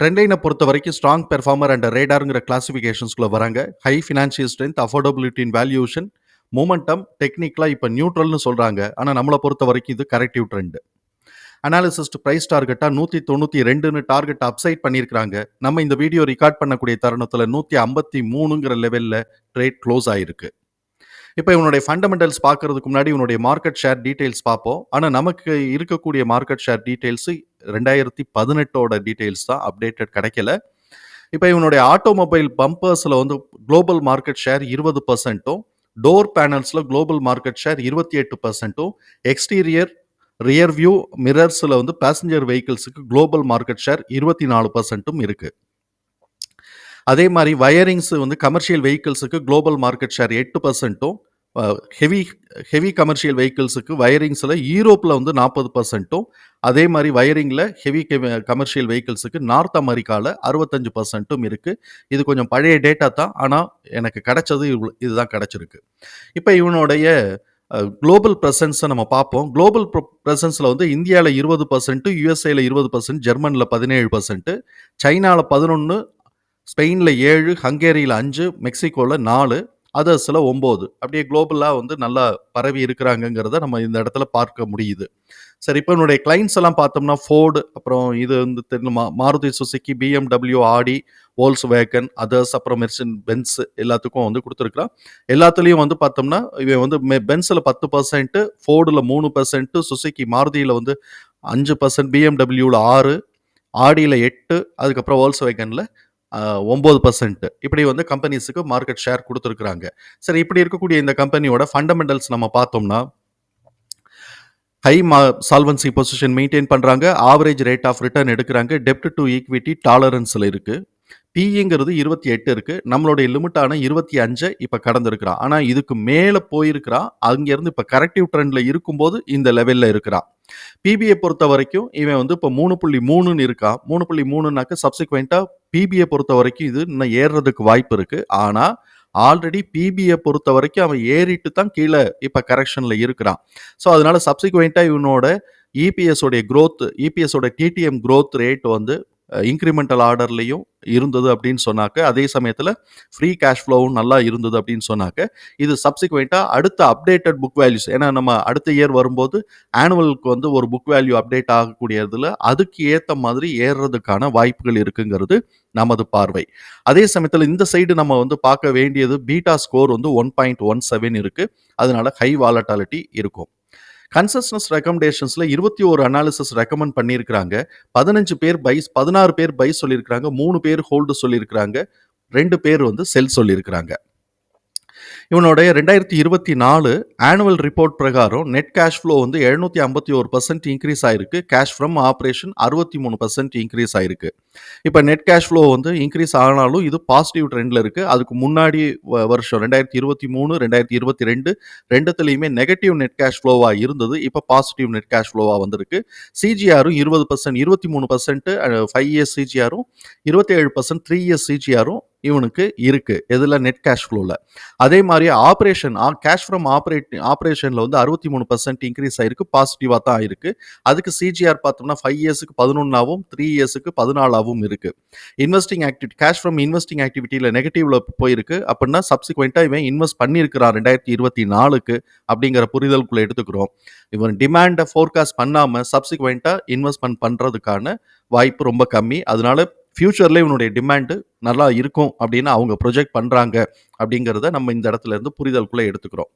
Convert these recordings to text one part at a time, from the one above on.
ட்ரெண்ட்லைனை பொறுத்த வரைக்கும் strong performer and ரேடாருங்கிற கிளாசிஃபிகேஷன்ஸ்குள்ளே வராங்க ஹை ஃபினான்ஷியல் ஸ்ட்ரென்த் அஃபோர்டபிலிட்டின் வேல்யூஷன் மூமெண்டம் டெக்னிக்கலாக இப்போ நியூட்ரல்னு சொல்கிறாங்க ஆனால் நம்மளை பொறுத்த வரைக்கும் இது கரெக்டிவ் ட்ரெண்ட் அனாலிசிஸ்ட் ப்ரைஸ் டார்கெட்டாக நூற்றி தொண்ணூற்றி ரெண்டுன்னு டார்கெட் அப்சைட் பண்ணியிருக்கிறாங்க. நம்ம இந்த வீடியோ ரெக்கார்ட் பண்ணக்கூடிய தருணத்தில் நூற்றி ஐம்பத்தி மூணுங்கிற லெவலில் ட்ரேட் க்ளோஸ் ஆகிருக்கு இப்போ இவனுடைய ஃபண்டமெண்டல்ஸ் பார்க்கறதுக்கு முன்னாடி இவனுடைய மார்க்கெட் ஷேர் டீடைல்ஸ் பார்ப்போம். ஆனால் நமக்கு இருக்கக்கூடிய மார்க்கெட் ஷேர் டீட்டெயில்ஸு ரெண்டாயிரத்தி பதினெட்டோட டீட்டெயில்ஸ் தான் அப்டேட்டட் கிடைக்கல. இப்போ இவனுடைய ஆட்டோமொபைல் பம்பர்ஸில் வந்து குளோபல் மார்க்கெட் ஷேர் இருபது பர்சன்ட்டும் டோர் பேனல்ஸில் குளோபல் மார்க்கெட் ஷேர் இருபத்தி எட்டு பர்சன்ட்டும் எக்ஸ்டீரியர் ரியர் வியூ மிரர்ஸில் வந்து பேசஞ்சர் வெஹிக்கிள்ஸுக்கு குளோபல் மார்க்கெட் ஷேர் இருபத்தி நாலு பர்சன்ட்டும் இருக்குது அதே மாதிரி வயரிங்ஸ் வந்து கமர்ஷியல் வெஹிக்கிள்ஸுக்கு குளோபல் மார்க்கெட் ஷேர் எட்டு பர்சன்ட்டும் ஹெவி ஹெவி கமர்ஷியல் வெஹிக்கிள்ஸுக்கு வயரிங்ஸில் யூரோப்பில் வந்து நாற்பது பர்சன்ட்டும் அதே மாதிரி வயரிங்கில் ஹெவி கமர்ஷியல் வெஹிக்கிள்ஸுக்கு நார்த் அமெரிக்காவில் அறுபத்தஞ்சு பர்சன்ட்டும் இருக்குது இது கொஞ்சம் பழைய டேட்டா தான். ஆனால் எனக்கு கிடைச்சது இவ்வளோ இதுதான் கிடச்சிருக்கு. இப்போ இவனுடைய குளோபல் ப்ரெசன்ஸை நம்ம பார்ப்போம். குளோபல் ப்ரெசன்ஸில் வந்து இந்தியாவில் இருபது பர்சன்ட்டு யூஎஸ்ஏல இருபது பர்சன்ட் ஜெர்மனில் பதினேழு பர்சன்ட்டு சைனாவில் பதினொன்று ஸ்பெயினில் ஏழு ஹங்கேரியில் அஞ்சு மெக்சிகோவில் நாலு அதர்ஸில் ஒம்பது. அப்படியே குளோபலாக வந்து நல்லா பரவி இருக்கிறாங்கங்கிறத நம்ம இந்த இடத்துல பார்க்க முடியுது. சரி இப்போ என்னுடைய கிளைண்ட்ஸ் எல்லாம் பார்த்தோம்னா ஃபோர்டு அப்புறம் இது வந்து தெரியுமா Maruti Suzuki BMW Audi Volkswagen others அப்புறம் மெர்சன் பென்ஸ் எல்லாத்துக்கும் வந்து கொடுத்துருக்குறான். எல்லாத்துலேயும் வந்து பார்த்தோம்னா இவன் வந்து பென்ஸில் பத்து பர்சன்ட்டு ஃபோர்டில் மூணு பர்சன்ட்டு சுசுக்கி மாருதியில் வந்து அஞ்சு பர்சன்ட் பிஎம்டபிள்யூவில் ஆறு ஆடியில் எட்டு அதுக்கப்புறம் ஓல்ஸ் வேகனில் ஒம்பது பர்சன்ட் இப்படி வந்து கம்பெனிஸுக்கு மார்க்கெட் ஷேர் கொடுத்துருக்குறாங்க. சரி இப்படி இருக்கக்கூடிய இந்த கம்பெனியோட ஃபண்டமெண்டல்ஸ் நம்ம பார்த்தோம்னா ஹை மா சால்வன்சி பொசிஷன் மெயின்டைன் பண்ணுறாங்க ஆவரேஜ் ரேட் ஆஃப் ரிட்டர்ன் எடுக்கிறாங்க. டெப்ட் டு ஈக்விட்டி டாலரன்ஸில் இருக்குது பிங்கிறது இருபத்தி எட்டு இருக்குது நம்மளுடைய லிமிட்டான இருபத்தி அஞ்சை இப்போ கடந்திருக்கிறான் ஆனால் இதுக்கு மேலே போயிருக்கிறான் அங்கேருந்து இப்போ கரெக்டிவ் ட்ரெண்டில் இருக்கும்போது இந்த லெவலில் இருக்கிறான் பிபிஐ பொறுத்த வரைக்கும் இவன் வந்து இப்போ மூணு புள்ளி மூணுன்னு இருக்கான் மூணு புள்ளி மூணுனாக்க சப்சிக்வெண்ட்டாக பிபிஐ பொறுத்த வரைக்கும் இது இன்னும் ஏறுறதுக்கு வாய்ப்பு இருக்குது ஆனால் ஆல்ரெடி பிபிஐ பொறுத்த வரைக்கும் அவன் ஏறிட்டு தான் கீழே இப்போ கரெக்ஷனில் இருக்கிறான். ஸோ அதனால சப்சிக்வெண்ட்டாக இவனோட இபிஎஸோடைய க்ரோத் இபிஎஸோட டிடிஎம் க்ரோத் ரேட் வந்து இன்க்ரிமெண்டல் ஆர்டர்லையும் இருந்தது அப்படின்னு சொன்னாக்க அதே சமயத்தில் ஃப்ரீ கேஷ் ஃப்ளோவும் நல்லா இருந்தது அப்படின்னு சொன்னாக்க இது சப்சிக்வெண்ட்டாக அடுத்த அப்டேட்டட் புக் வேல்யூஸ் ஏன்னா நம்ம அடுத்த இயர் வரும்போது ஆனுவலுக்கு வந்து ஒரு புக் வேல்யூ அப்டேட் ஆகக்கூடியதில் அதுக்கு ஏற்ற மாதிரி ஏறுறதுக்கான வாய்ப்புகள் இருக்குங்கிறது நமது பார்வை. அதே சமயத்தில் இந்த சைடு நம்ம வந்து பார்க்க வேண்டியது பீட்டா ஸ்கோர் வந்து ஒன் பாயிண்ட் ஒன் செவன் இருக்குது அதனால ஹை வாலட்டாலிட்டி இருக்கும். கன்சஸ்னஸ் ரெக்கமெண்டேஷன்ஸில் இருபத்தி ஒரு அனாலிசிஸ் ரெக்கமெண்ட் பண்ணியிருக்கிறாங்க. பதினஞ்சு பேர் பைஸ் பதினாறு பேர் பைஸ் சொல்லியிருக்கிறாங்க. மூணு பேர் ஹோல்டு சொல்லியிருக்கிறாங்க. ரெண்டு பேர் வந்து செல் சொல்லியிருக்கிறாங்க. இவனுடைய ரெண்டாயிரத்தி இருபத்தி நாலு ஆனுவல் ரிப்போர்ட் பிரகாரம் நெட் கேஷ் ஃப்ளோ வந்து எழுநூத்தி ஐம்பத்தி ஒரு பர்சன்ட் இன்க்ரீஸ் ஆயிருக்கு. கேஷ் ஃப்ரம் ஆப்ரேஷன் அறுபத்தி மூணு பர்சன்ட் இன்க்ரீஸ் ஆயிருக்கு. இப்போ நெட் கேஷ் ஃப்ளோ வந்து இன்க்ரீஸ் ஆனாலும் இது பாசிட்டிவ் ட்ரெண்டில் இருக்குது அதுக்கு முன்னாடி வருஷம் ரெண்டாயிரத்தி இருபத்தி மூணு ரெண்டாயிரத்தி இருபத்தி ரெண்டு ரெண்டுத்துலேயுமே நெகட்டிவ் நெட் கேஷ் ஃப்ளோவாக இருந்தது. இப்போ பாசிட்டிவ் நெட் கேஷ் ஃப்ளோவாக வந்திருக்கு. சிஜிஆரும் இருபது பர்சன்ட் இருபத்தி மூணு பர்சன்ட் ஃபைவ் இயர்ஸ் சிஜிஆரும் இருபத்தி ஏழு பர்சன்ட் த்ரீ இயர்ஸ் சிஜிஆரும் இவனுக்கு இருக்கு. இதில் நெட் கேஷ் ஃப்ளோவில் அதே மாதிரி ஆப்ரேஷன் கேஷ் ஃப்ரம் ஆப்ரேட் ஆப்ரேஷனில் வந்து அறுபத்தி மூணு பர்சன்ட் இன்க்ரீஸ் ஆயிருக்கு. பாசிட்டிவாக தான் ஆயிருக்கு அதுக்கு சிஜிஆர் பார்த்தோம்னா ஃபைவ் இயர்ஸுக்கு பதினொன்றாவும் த்ரீ இயர்ஸுக்கு பதினாலாவும் இருக்கு. Investing activity cash from investing ஆக்டிவிட்டியில் நெகட்டிவ்ல போயிருக்கு. அப்படின்னா சப்சிக்வெண்ட்டாக இவன் இன்வெஸ்ட் பண்ணியிருக்கிறான் ரெண்டாயிரத்தி இருபத்தி நாலுக்கு அப்படிங்கிற புரிதலுக்குள்ளே எடுத்துக்கிறோம். இவன் டிமாண்டை ஃபோர்காஸ்ட் பண்ணாமல் சப்சிக்வெண்ட்டாக இன்வெஸ்ட்மெண்ட் பண்ணுறதுக்கான வாய்ப்பு ரொம்ப கம்மி. அதனால ஃப்யூச்சரில் இவனுடைய டிமாண்டு நல்லா இருக்கும் அப்படின்னு அவங்க ப்ரொஜெக்ட் பண்ணுறாங்க அப்படிங்கிறத நம்ம இந்த இடத்துல இருந்து புரிதலுக்குள்ளே எடுத்துக்கிறோம்.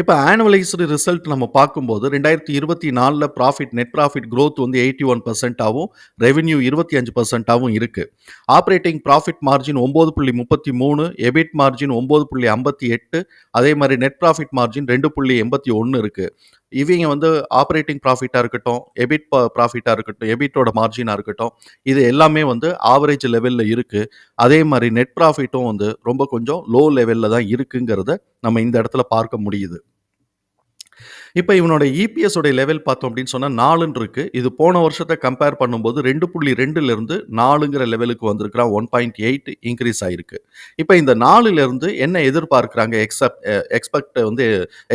இப்போ ஆனுவலைஸ்டு ரிசல்ட் நம்ம பார்க்கும்போது ரெண்டாயிரத்தி இருபத்தி நாலில் ப்ராஃபிட் நெட் ப்ராஃபிட் க்ரோத் வந்து எயிட்டி ஒன் பர்சன்ட்டாகவும் ரெவென்யூ இருபத்தி அஞ்சு பர்சன்ட்டாகவும் இருக்குது ஆப்ரேட்டிங் ப்ராஃபிட் மார்ஜின் ஒம்பது புள்ளி முப்பத்தி மூணு எபிட் மார்ஜின் ஒம்பது புள்ளி ஐம்பத்தி எட்டு அதே மாதிரி நெட் ப்ராஃபிட் மார்ஜின் ரெண்டு புள்ளி எண்பத்தி ஒன்று இருக்குது இவங்க வந்து ஆப்ரேட்டிங் ப்ராஃபிட்டாக இருக்கட்டும், எபிட் ப்ராஃபிட்டாக இருக்கட்டும், எபிட்டோட மார்ஜினாக இருக்கட்டும், இது எல்லாமே வந்து ஆவரேஜ் லெவலில் இருக்குது அதே மாதிரி நெட் ப்ராஃபிட்டும் வந்து ரொம்ப கொஞ்சம் லோ லெவலில் தான் இருக்குங்கிறத நம்ம இந்த இடத்துல பார்க்க முடியுது. இப்போ இவனோட இபிஎஸ் உடைய லெவல் பார்த்தோம் அப்படின்னு சொன்னால் நாலுன்னு இருக்குது இது போன வருஷத்தை கம்பேர் பண்ணும்போது 2.2லிருந்து 4ங்கிற லெவலுக்கு வந்திருக்கிறான். 1.8 இன்கிரீஸ் ஆயிருக்கு. இப்ப இந்த நாலுலேருந்து என்ன எதிர்பார்க்குறாங்க எக்ஸப் எக்ஸ்பெக்ட் வந்து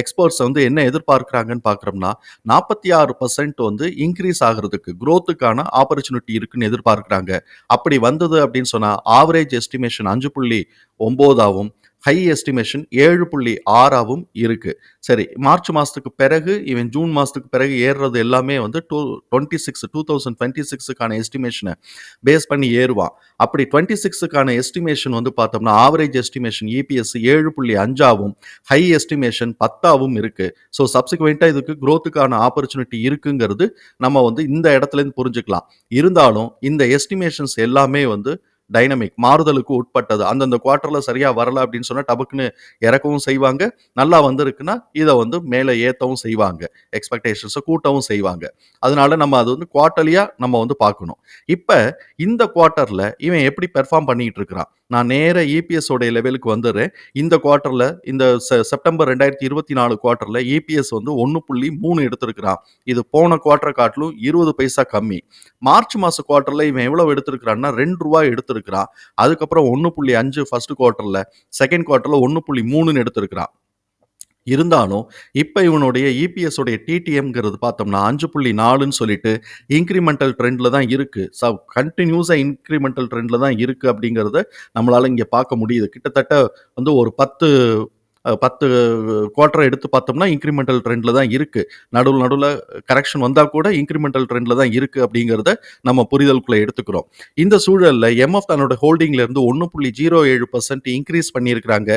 எக்ஸ்போர்ட்ஸை வந்து என்ன எதிர்பார்க்குறாங்கன்னு பார்க்குறோம்னா நாற்பத்தி ஆறு பர்சன்ட் வந்து இன்க்ரீஸ் ஆகுறதுக்கு குரோத்துக்கான ஆப்பர்ச்சுனிட்டி இருக்குன்னு எதிர்பார்க்குறாங்க அப்படி வந்தது அப்படின்னு சொன்னால் ஆவரேஜ் எஸ்டிமேஷன் 5.9ஆவும், ஹை எஸ்டிமேஷன் 7.6ஆவும் இருக்கு. சரி, மார்ச் மாதத்துக்கு பிறகு இவன் ஜூன் மாதத்துக்கு பிறகு ஏறுறது எல்லாமே வந்து two twenty six two thousand twenty சிக்ஸுக்கான எஸ்டிமேஷனை பேஸ் பண்ணி ஏறுவான். அப்படி 26க்கான எஸ்டிமேஷன் வந்து பார்த்தோம்னா, ஆவரேஜ் எஸ்டிமேஷன் இபிஎஸ் 7.5ஆவும், ஹை எஸ்டிமேஷன் 10ஆவும் இருக்கு. ஸோ சப்சிக்வெண்ட்டாக இதுக்கு குரோத்துக்கான ஆப்பர்ச்சுனிட்டி இருக்குங்கிறது நம்ம வந்து இந்த இடத்துலேருந்து புரிஞ்சுக்கலாம். இருந்தாலும் இந்த எஸ்டிமேஷன்ஸ் எல்லாமே வந்து டைனமிக் மாறுதலுக்கு உட்பட்டது. அந்தந்த குவார்டரில் சரியாக வரல அப்படின்னு சொன்னால் டபக்குன்னு இறக்கவும் செய்வாங்க. நல்லா வந்திருக்குன்னா, இதை வந்து மேலே ஏற்றவும் செய்வாங்க. எக்ஸ்பெக்டேஷன்ஸை கூட்டவும் செய்வாங்க. அதனால நம்ம அது வந்து குவார்டர்லியாக நம்ம வந்து பார்க்கணும். இப்போ இந்த குவார்ட்டரில் இவன் எப்படி பெர்ஃபார்ம் பண்ணிகிட்டு இருக்கிறான்? நான் நேராக இபிஎஸ் உடைய லெவலுக்கு வந்துடுறேன் இந்த குவார்ட்டரில் இந்த செ செப்டம்பர் 2024 குவார்ட்டர்ல இபிஎஸ் வந்து 1.3 எடுத்திருக்கிறான். இது போன குவார்ட்டர காட்டிலும் 20 பைசா கம்மி. மார்ச் மாத குவார்ட்டரில் இவன் எவ்வளோ எடுத்திருக்கிறான்னா, ரெண்டு ரூபா எடுத்திருக்கிறான். அதுக்கப்புறம் 1.5 ஃபர்ஸ்ட் குவார்ட்டரில் செகண்ட் குவார்ட்டர்ல 1.3ன்னு எடுத்திருக்கிறான். இருந்தாலும், இப்போ இவனுடைய இபிஎஸ் உடைய டிடிஎம்ங்கிறது பார்த்தோம்னா 5.4ன்னு சொல்லிட்டு இன்க்ரிமெண்டல் ட்ரெண்டில் தான் இருக்குது ச கண்டினியூஸாக இன்க்ரிமெண்டல் ட்ரெண்டில் தான் இருக்குது அப்படிங்கிறத நம்மளால் இங்கே பார்க்க முடியுது. கிட்டத்தட்ட வந்து ஒரு 10 பத்து 10 எடுத்து பார்த்தோம்னா, இன்க்ரிமெண்டல் ட்ரெண்டில் தான் இருக்குது நடுவில் நடுவில் கரெக்ஷன் வந்தால் கூட இன்க்ரிமெண்டல் ட்ரெண்டில் தான் இருக்குது அப்படிங்கிறத நம்ம புரிதலுக்குள்ளே எடுத்துக்கிறோம். இந்த சூழலில் எம்எஃப் தன்னோட ஹோல்டிங்லேருந்து ஒன்று புள்ளி ஜீரோ ஏழு பர்சன்ட் இன்க்ரீஸ் பண்ணியிருக்கிறாங்க.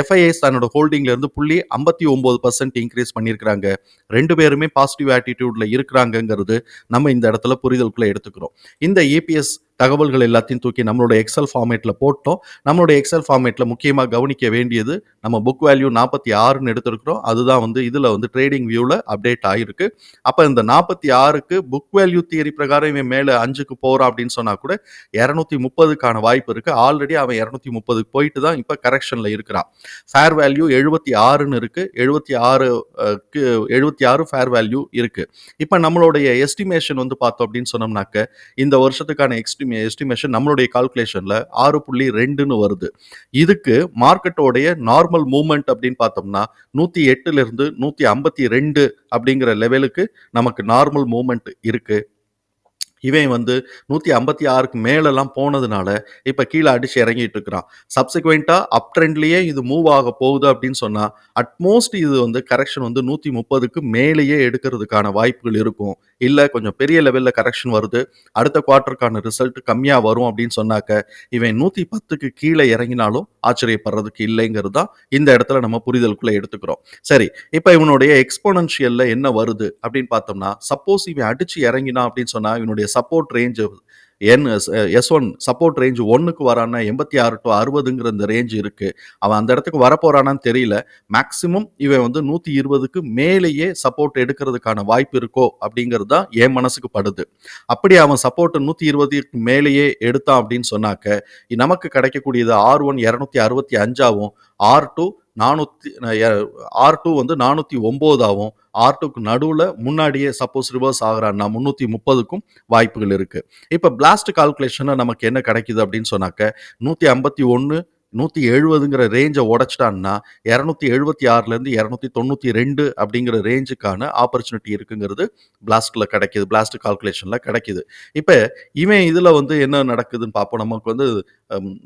எஃப்ஐஎஸ் தன்னோட ஹோல்டிங்லேருந்து புள்ளி ஐம்பத்தி ஒம்பது பர்சன்ட் இன்க்ரீஸ் பண்ணியிருக்கிறாங்க. ரெண்டு பேருமே பாசிட்டிவ் ஆட்டிடியூடில் இருக்கிறாங்கங்கிறது நம்ம இந்த இடத்துல புரிதலுக்குள்ளே எடுத்துக்கிறோம். இந்த ஏபிஎஸ் தகவல்கள் எல்லாத்தையும் தூக்கி நம்மளோட எக்ஸல் ஃபார்மேட்டில் போட்டோம். நம்மளோட எக்ஸல் ஃபார்மேட்டில் முக்கியமாக கவனிக்க வேண்டியது, நம்ம புக் வேல்யூ 46ன்னு எடுத்திருக்கிறோம். அதுதான் வந்து இதில் வந்து ட்ரேடிங் வியூவில் அப்டேட் ஆகிருக்கு அப்போ இந்த 46க்கு புக் வேல்யூ தியரி பிரகாரம் இவன் மேல 5க்கு போறான் அப்படின்னு சொன்னால் கூட 230க்கான வாய்ப்பு இருக்குது ஆல்ரெடி அவன் 230க்கு போயிட்டு தான் இப்போ கரெக்ஷனில் இருக்கிறான். ஃபேர் வேல்யூ எழுபத்தி ஆறுன்னு இருக்குது எழுபத்தி ஆறுக்கு எழுபத்தி ஆறு ஃபேர் வேல்யூ இருக்குது இப்போ நம்மளுடைய எஸ்டிமேஷன் வந்து பார்த்தோம் அப்படின்னு சொன்னோம்னாக்க, இந்த வருஷத்துக்கான எஸ்டிமே எஸ்டிமேஷன் நம்மளுடைய கால்குலேஷனில் ஆறு புள்ளி ரெண்டுன்னு வருது. இதுக்கு மார்க்கெட்டோடைய நார்மல் மூமெண்ட் அப்படின்னு பார்த்தோம்னா, 108லிருந்து 152 அப்படிங்கிற லெவலுக்கு நமக்கு நார்மல் மூமெண்ட் இருக்குது இவன் வந்து நூற்றி ஐம்பத்தி ஆறுக்கு மேலெல்லாம் போனதுனால, இப்போ கீழே அடிச்சு இறங்கிட்டு இருக்கிறான். சப்சிக்வெண்ட்டாக அப் ட்ரெண்ட்லேயே இது மூவ் ஆக போகுது அப்படின்னு சொன்னால் அட்மோஸ்ட் இது வந்து கரெக்ஷன் வந்து 130க்கு மேலேயே எடுக்கிறதுக்கான வாய்ப்புகள் இருக்கும். இல்லை கொஞ்சம் பெரிய லெவலில் கரெக்ஷன் வருது. அடுத்த குவார்ட்டருக்கான ரிசல்ட் கம்மியாக வரும் அப்படின்னு சொன்னாக்க, இவன் நூற்றி பத்துக்கு கீழே இறங்கினாலும் ஆச்சரியப்படுறதுக்கு இல்லைங்கிறது தான் இந்த இடத்துல நம்ம புரிதலுக்குள்ளே எடுத்துக்கிறோம். சரி, இப்போ இவனுடைய எக்ஸ்போனன்ஷியல்ல என்ன வருது அப்படின்னு பார்த்தோம்னா, சப்போஸ் இவன் அடிச்சு இறங்கினா அப்படின்னு சொன்னா, இவனுடைய support range N S one support range 1க்கு வரான்னா 86 டூ 60ங்கிற இந்த ரேஞ்ச் இருக்குது அவன் அந்த இடத்துக்கு வரப்போறானான்னு தெரியல. மேக்ஸிமம் இவன் வந்து 120க்கு மேலேயே சப்போர்ட் எடுக்கிறதுக்கான வாய்ப்பு இருக்கோ அப்படிங்கிறது தான் என் மனசுக்கு படுது. அப்படி அவன் சப்போர்ட் 120க்கு மேலேயே எடுத்தான் அப்படின்னு சொன்னாக்க, நமக்கு கிடைக்கக்கூடியது R1 265ஆவும், R2 நானூற்றி ஆர் டூ வந்து நானூற்றி ஒம்போதாகவும் ஆர் டூக்கு நடுவில் முன்னாடியே சப்போஸ் ரிவர்ஸ் ஆகிறான்னா முந்நூற்றி முப்பதுக்கும் வாய்ப்புகள் இருக்குது இப்போ பிளாஸ்ட் கால்குலேஷனில் நமக்கு என்ன கிடைக்குது அப்படின்னு சொன்னாக்க நூற்றி ஐம்பத்தி ஒன்று 151 170ங்கிற ரேஞ்ச உடைச்சிட்டான்னா, 276லேருந்து 292 அப்படிங்கிற ரேஞ்சுக்கான ஆப்பர்ச்சுனிட்டி இருக்குங்கிறது பிளாஸ்டில் கிடைக்குது. பிளாஸ்ட் கால்குலேஷனில் கிடைக்குது. இப்போ இவன் இதில் வந்து என்ன நடக்குதுன்னு பார்ப்போம். நமக்கு வந்து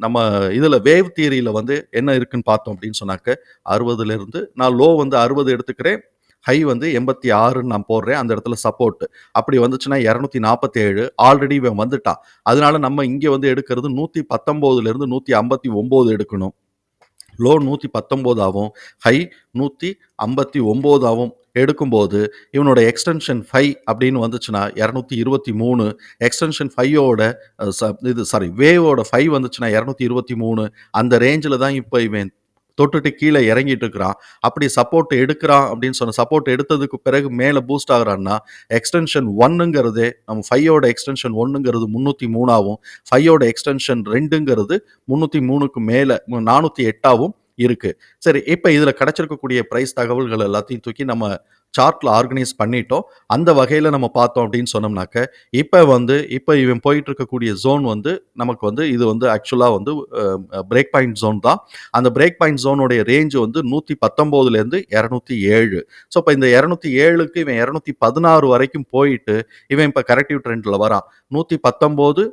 நம்ம இதில் வேவ் தியரியில் வந்து என்ன இருக்குன்னு பார்த்தோம் அப்படின்னு சொன்னாக்க, 60லிருந்து நான் லோ வந்து 60 எடுத்துக்கிறேன். ஹை வந்து எண்பத்தி ஆறுன்னு நான் போடுறேன். அந்த இடத்துல சப்போர்ட் அப்படி வந்துச்சுன்னா இரநூத்தி நாற்பத்தி ஏழு ஆல்ரெடி இவன் வந்துட்டான். அதனால நம்ம இங்கே வந்து எடுக்கிறது நூற்றி பத்தொம்போதுலேருந்து நூற்றி ஐம்பத்தி ஒம்பது எடுக்கணும். லோ நூற்றி பத்தொம்போதாகவும் ஹை நூற்றி ஐம்பத்தி ஒம்போதாகவும் எடுக்கும்போது இவனோட எக்ஸ்டென்ஷன் ஃபைவ் அப்படின்னு வந்துச்சுன்னா இரநூத்தி இருபத்தி மூணு. எக்ஸ்டென்ஷன் ஃபைவோட இது சாரி வேவோட ஃபைவ் வந்துச்சுன்னா இரநூத்தி இருபத்தி மூணு. அந்த ரேஞ்சில் தான் இப்போ இவன் தொட்டுட்டு கீழே இறங்கிட்டு இருக்கிறான் அப்படி சப்போர்ட் எடுக்கிறான் அப்படின்னு சொன்ன சப்போர்ட் எடுத்ததுக்கு பிறகு மேலே பூஸ்ட் ஆகிறான்னா எக்ஸ்டென்ஷன் ஒன்னுங்கிறது நம்ம ஃபையோட எக்ஸ்டென்ஷன் ஒன்னுங்கிறது முந்நூற்றி மூணாவும் ஃபையோட எக்ஸ்டென்ஷன் ரெண்டுங்கிறது முந்நூற்றி மூணுக்கு மேலே நானூற்றி எட்டாவும் இருக்கு. சரி இப்போ இதில் கிடைச்சிருக்கக்கூடிய ப்ரைஸ் தகவல்கள் எல்லாத்தையும் தூக்கி நம்ம சார்ட்ல ஆர்கனைஸ் பண்ணிட்டோம். அந்த வகையில் நம்ம பார்த்தோம் அப்படின்னு சொன்னோம்னாக்க இப்போ வந்து இப்போ இவன் போயிட்டு இருக்கக்கூடிய ஜோன் வந்து நமக்கு வந்து இது வந்து ஆக்சுவலாக வந்து பிரேக் பாயிண்ட் ஜோன் தான். அந்த பிரேக் பாயிண்ட் ஜோனுடைய ரேஞ்ச் வந்து நூற்றி பத்தொம்போதுலேருந்து இரநூத்தி ஏழு. ஸோ இப்போ இந்த இரநூத்தி ஏழுக்கு இவன் இரநூத்தி பதினாறு வரைக்கும் போயிட்டு இவன் இப்போ கரெக்டிவ் ட்ரெண்டில் வரான். நூற்றி பத்தொம்போது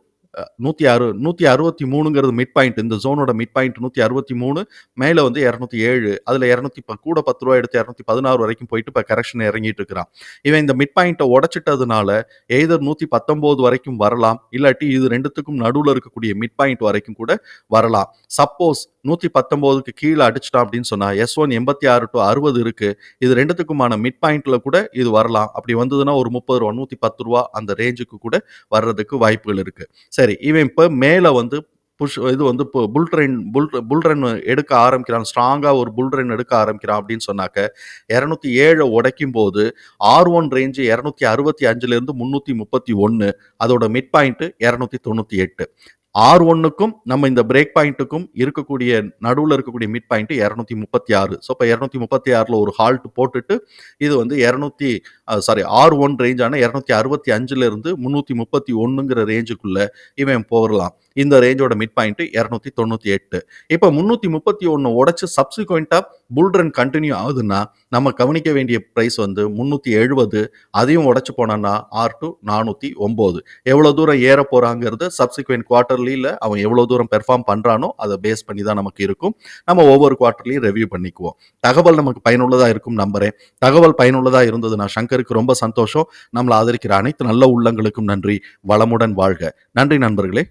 நூற்றி அறு நூற்றி அறுபத்தி மூணுங்கிறது மிட் பாயிண்ட் இந்த ஜோனோட மிட் பாயிண்ட் நூற்றி அறுபத்தி மூணு மேலே வந்து இரநூத்தி ஏழு அதில் இரநூத்தி இப்போ கூட பத்து ரூபா எடுத்து இரநூத்தி பதினாறு வரைக்கும் போயிட்டு இப்போ கரெக்ஷன் இறங்கிட்டு இருக்கிறான். இவன் இந்த மிட் பாயிண்ட்டை உடச்சிட்டதுனால எய்தர் நூற்றி பத்தொம்போது வரைக்கும் வரலாம் இல்லாட்டி இது ரெண்டுத்துக்கும் நடுவில் இருக்கக்கூடிய மிட் பாயிண்ட் வரைக்கும் கூட வரலாம். சப்போஸ் நூற்றி பத்தொம்போதுக்கு கீழே அடிச்சிட்டான் அப்படின்னு சொன்னால் எஸ் ஒன் எண்பத்தி ஆறு டு அறுபது இருக்குது இது ரெண்டுத்துக்குமான மிட் பாயிண்ட்டில் கூட இது வரலாம். அப்படி வந்ததுன்னா ஒரு முப்பது ரூபா நூற்றி பத்து ரூபா அந்த ரேஞ்சுக்கு கூட வர்றதுக்கு வாய்ப்புகள் இருக்குது சரி இவன் இப்போ மேலே வந்து புஷ் இது வந்து இப்போ புல் ட்ரெயின் புல் புல் ரன் எடுக்க ஆரம்பிக்கிறான். ஸ்ட்ராங்காக ஒரு புல் ரன் எடுக்க ஆரம்பிக்கிறான் அப்படின்னு சொன்னாக்க இரநூத்தி ஏழை உடைக்கும் போது ஆர் ஒன் ரேஞ்சு இரநூத்தி அறுபத்தி அஞ்சுலேருந்து முந்நூற்றி முப்பத்தி ஒன்று அதோட மிட் பாயிண்ட்டு இரநூத்தி தொண்ணூற்றி எட்டு. ஆர் ஒன்னுக்கும் நம்ம இந்த பிரேக் பாயிண்ட்டுக்கும் இருக்கக்கூடிய நடுவில் இருக்கக்கூடிய மிட் பாயிண்ட் இரநூத்தி முப்பத்தி ஆறு. ஸோ இப்போ இரநூத்தி முப்பத்தி ஆறில் ஒரு ஹால்ட் போட்டுட்டு இது வந்து இரநூத்தி சாரி ஆர் ஒன் ரேஞ்சான இரநூத்தி அறுபத்தி அஞ்சுலேருந்து முந்நூற்றி முப்பத்தி ஒன்றுங்கிற ரேஞ்சுக்குள்ளே இவன் போகலாம். இந்த ரேஞ்சோட மிட் பாயிண்ட் இரநூத்தி தொண்ணூற்றி எட்டு. இப்போ முந்நூற்றி முப்பத்தி ஒன்று உடச்சி சப்சிக்வெண்ட்டாக புல் ரன் கண்டினியூ ஆகுதுன்னா நம்ம கவனிக்க வேண்டிய ப்ரைஸ் வந்து முந்நூற்றி எழுபது அதையும் உடச்சி போனோன்னா ஆர் டு நானூற்றி ஒம்பது. எவ்வளோ தூரம் ஏற போகிறாங்கிறது சப்சிக்வெண்ட் குவார்ட்டர்லியில் அவன் எவ்வளோ தூரம் பெர்ஃபார்ம் பண்ணுறானோ அதை பேஸ் பண்ணி தான் நமக்கு இருக்கும். நம்ம ஒவ்வொரு குவார்ட்டர்லையும் ரெவ்யூ பண்ணிக்குவோம். தகவல் நமக்கு பயனுள்ளதாக இருக்கும் நம்புறேன். தகவல் பயனுள்ளதாக இருந்ததுன்னா சங்கருக்கு ரொம்ப சந்தோஷம். நம்மளை ஆதரிக்கிற அனைத்து நல்ல உள்ளங்களுக்கும் நன்றி. வளமுடன் வாழ்க. நன்றி நண்பர்களே.